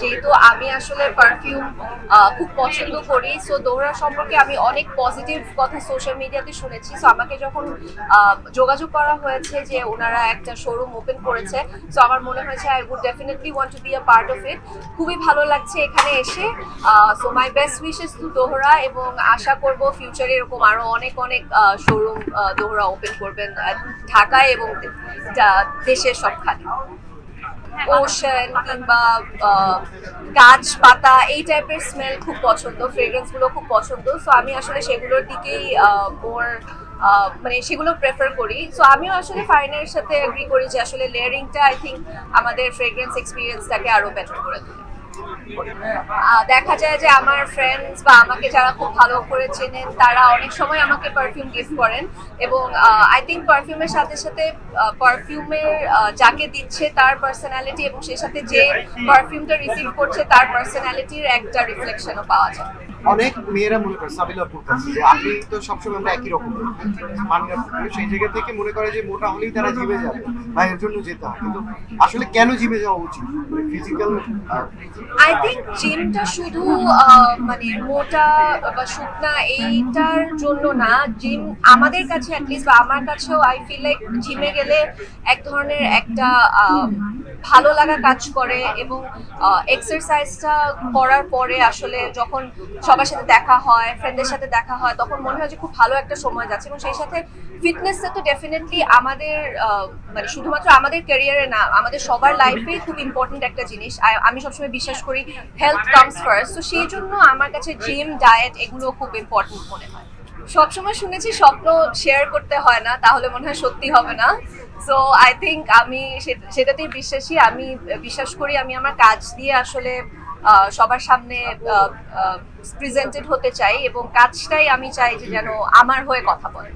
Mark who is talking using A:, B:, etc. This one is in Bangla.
A: যেহেতু আমি আসলে পারফিউম খুব পছন্দ করি সো দোহরা সম্পর্কে আমি অনেক পজিটিভ কথা সোশ্যাল মিডিয়াতে শুনেছি। সো আমাকে যখন যোগাযোগ করা হয়েছে যে ওনারা একটা শোরুম ওপেন করেছে সো আমার মনে হয়েছে I would definitely want to be a part of it খুবই ভালো লাগছে এখানে এসে। So my best wishes to Dohra এবং আশা করব ফিউচারে এরকম আরও অনেক অনেক শোরুম দোহরা ওপেন করবেন ঢাকায় এবং দেশের সবখানে। ওশান কিংবা আহ, গাছ পাতা এই টাইপের স্মেল খুব পছন্দ ফ্রেগ্রেন্সগুলো খুব পছন্দ। সো আমি আসলে সেগুলোর দিকেই মোর মানে সেগুলো প্রেফার করি। সো আমিও আসলে ফাইনের সাথে এগ্রি করি যে আসলে লেয়ারিংটা আই থিঙ্ক আমাদের ফ্রেগ্রেন্স এক্সপিরিয়েন্সটাকে আরও বেটার করে তোলে। দেখা যায় যে আমার ফ্রেন্ডস বা আমাকে যারা খুব ভালো করে চেনেন তারা অনেক সময় আমাকে পারফিউম গিফট করেন এবং আই থিঙ্ক পারফিউমের সাথে সাথে পারফিউমের যাকে দিচ্ছে তার পার্সোনালিটি এবং সেই সাথে যে পারফিউমটা রিসিভ করছে তার পার্সোনালিটির একটা রিফ্লেকশনও পাওয়া যায়।
B: অনেক মেয়েরা মনে করে, সাবিলা কাছে, যে আপনি তো সবসময় আমরা একই রকম। পুকুরে সেই জায়গা থেকে মনে করে যে মোটা হলেই তারা জিমে যাবে বা এর জন্য যেতে হয়। কিন্তু আসলে কেন জিমে যাওয়া উচিত? ফিজিক্যাল
A: আই থিঙ্ক জিমটা শুধু মানে মোটা বা শুকনা এইটার জন্য না। জিম আমাদের কাছে অ্যাটলিস্ট বা আমার কাছেও আই ফিল লাইক জিমে গেলে এক ধরনের একটা ভালো লাগা কাজ করে এবং এক্সারসাইজটা করার পরে আসলে যখন সবার সাথে দেখা হয় ফ্রেন্ডদের সাথে দেখা হয়, তখন মনে হয় যে খুব ভালো একটা সময় যাচ্ছে এবং সেই সাথে ফিটনেসটা তো ডেফিনেটলি আমাদের মানে শুধুমাত্র আমাদের ক্যারিয়ারে না, আমাদের সবার লাইফে খুব ইম্পর্টেন্ট একটা জিনিস। আমি সবসময় বিশ্বাস করি হেলথ কামস ফার্স্ট তো সেই জন্য আমার কাছে জিম ডায়েট এগুলো খুব ইম্পর্টেন্ট মনে হয়। সবসময় শুনেছি স্বপ্ন শেয়ার করতে হয় না, তাহলে মনে হয় সত্যি হবে না। সো আই থিঙ্ক আমি সেটাতেই বিশ্বাসী। আমি বিশ্বাস করি আমি আমার কাজ দিয়ে আসলে সবার সামনে প্রেজেন্টেড হতে চাই এবং কাজটাই আমি চাই যে যেন আমার হয়ে কথা বলে।